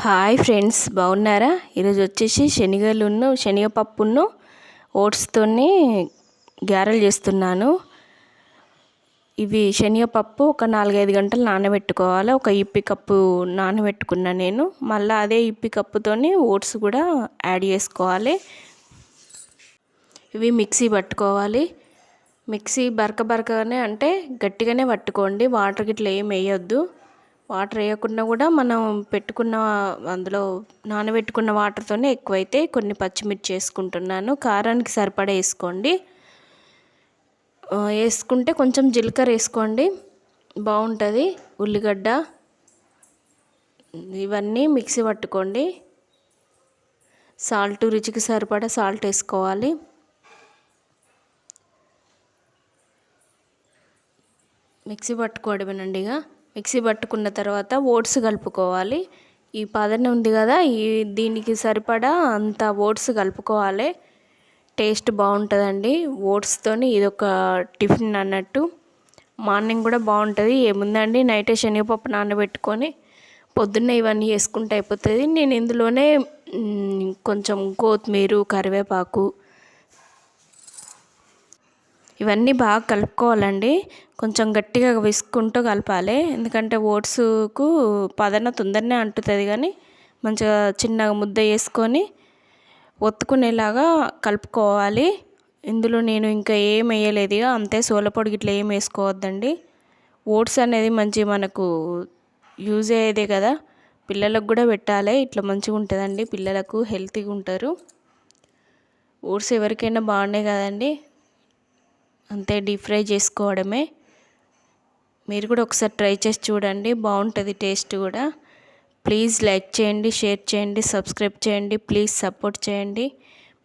Hi friends బాగున్నారా? ఈరోజు వచ్చేసి శనగలును శనగపప్పును ఓట్స్తోని గారెలు చేస్తున్నాను. ఇవి శనగపప్పు ఒక నాలుగైదు గంటలు నానబెట్టుకోవాలి. ఒక ఇప్పి కప్పు నానబెట్టుకున్నా నేను. మళ్ళీ అదే ఇప్పి కప్పుతోని ఓట్స్ కూడా యాడ్ చేసుకోవాలి. ఇవి మిక్సీ పట్టుకోవాలి. మిక్సీ బరక బరకనే అంటే గట్టిగానే పట్టుకోండి. వాటర్ గిట్లా ఏం వేయొద్దు. వాటర్ వేయకుండా కూడా మనం పెట్టుకున్న అందులో నానబెట్టుకున్న వాటర్తోనే ఎక్కువైతే కొన్ని పచ్చిమిర్చి వేసుకుంటున్నాను. కారానికి సరిపడా వేసుకోండి. వేసుకుంటే కొంచెం జీలకర్ర వేసుకోండి. బాగుంటుంది. ఉల్లిగడ్డ. ఇవన్నీ మిక్సీ పట్టుకోండి. సాల్ట్ రుచికి సరిపడా సాల్ట్ వేసుకోవాలి. మిక్సీ పట్టుకోవడమేనండి ఇక. మిక్సీ పట్టుకున్న తర్వాత ఓట్స్ కలుపుకోవాలి. ఈ పదన ఉంది కదా ఈ దీనికి సరిపడా అంత ఓట్స్ కలుపుకోవాలి. టేస్ట్ బాగుంటుందండి. ఓట్స్తోని ఇది ఒక టిఫిన్ అన్నట్టు. మార్నింగ్ కూడా బాగుంటుంది. ఏముందండి నైటే శనగపప్పు నానబెట్టుకొని పొద్దున్నే ఇవన్నీ వేసుకుంటే అయిపోతుంది. నేను ఇందులోనే కొంచెం కొత్తిమీర కరివేపాకు ఇవన్నీ బాగా కలుపుకోవాలండి. కొంచెం గట్టిగా విసుకుంటూ కలపాలి. ఎందుకంటే ఓట్స్కు పదన తొందరనే అంటుతుంది కానీ మంచిగా చిన్నగా ముద్ద వేసుకొని ఒత్తుకునేలాగా కలుపుకోవాలి. ఇందులో నేను ఇంకా ఏం వేయలేదు అంతే సోలపొడి ఇట్లా ఏం వేసుకోవద్దండి. ఓట్స్ అనేది మంచి మనకు యూజ్ అయ్యేదే కదా. పిల్లలకు కూడా పెట్టాలి ఇట్లా మంచిగా ఉంటుందండి. పిల్లలకు హెల్తీగా ఉంటారు. ఓట్స్ ఎవరికైనా బాగున్నాయి కదండి. అంతే డీప్ ఫ్రై చేసుకోవడమే. మీరు కూడా ఒకసారి ట్రై చేసి చూడండి బాగుంటుంది టేస్ట్ కూడా. ప్లీజ్ లైక్ చేయండి షేర్ చేయండి సబ్స్క్రైబ్ చేయండి ప్లీజ్ సపోర్ట్ చేయండి.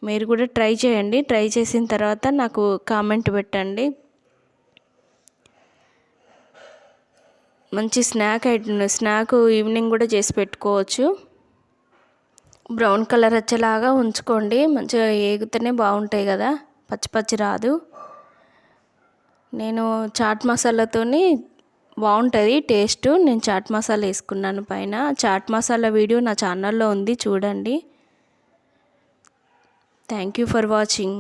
మీరు కూడా ట్రై చేయండి. ట్రై చేసిన తర్వాత నాకు కామెంట్ పెట్టండి. మంచి స్నాక్ ఐటమ్ స్నాక్ ఈవినింగ్ కూడా చేసి పెట్టుకోవచ్చు. బ్రౌన్ కలర్ వచ్చేలాగా ఉంచుకోండి. మంచిగా ఏగితేనే బాగుంటాయి కదా. పచ్చి పచ్చి రాదు. నేను చాట్ మసాలాతోని బాగుంటుంది టేస్ట్. నేను చాట్ మసాలా వేసుకున్నాను పైన. చాట్ మసాలా వీడియో నా ఛానల్లో ఉంది చూడండి. Thank you for watching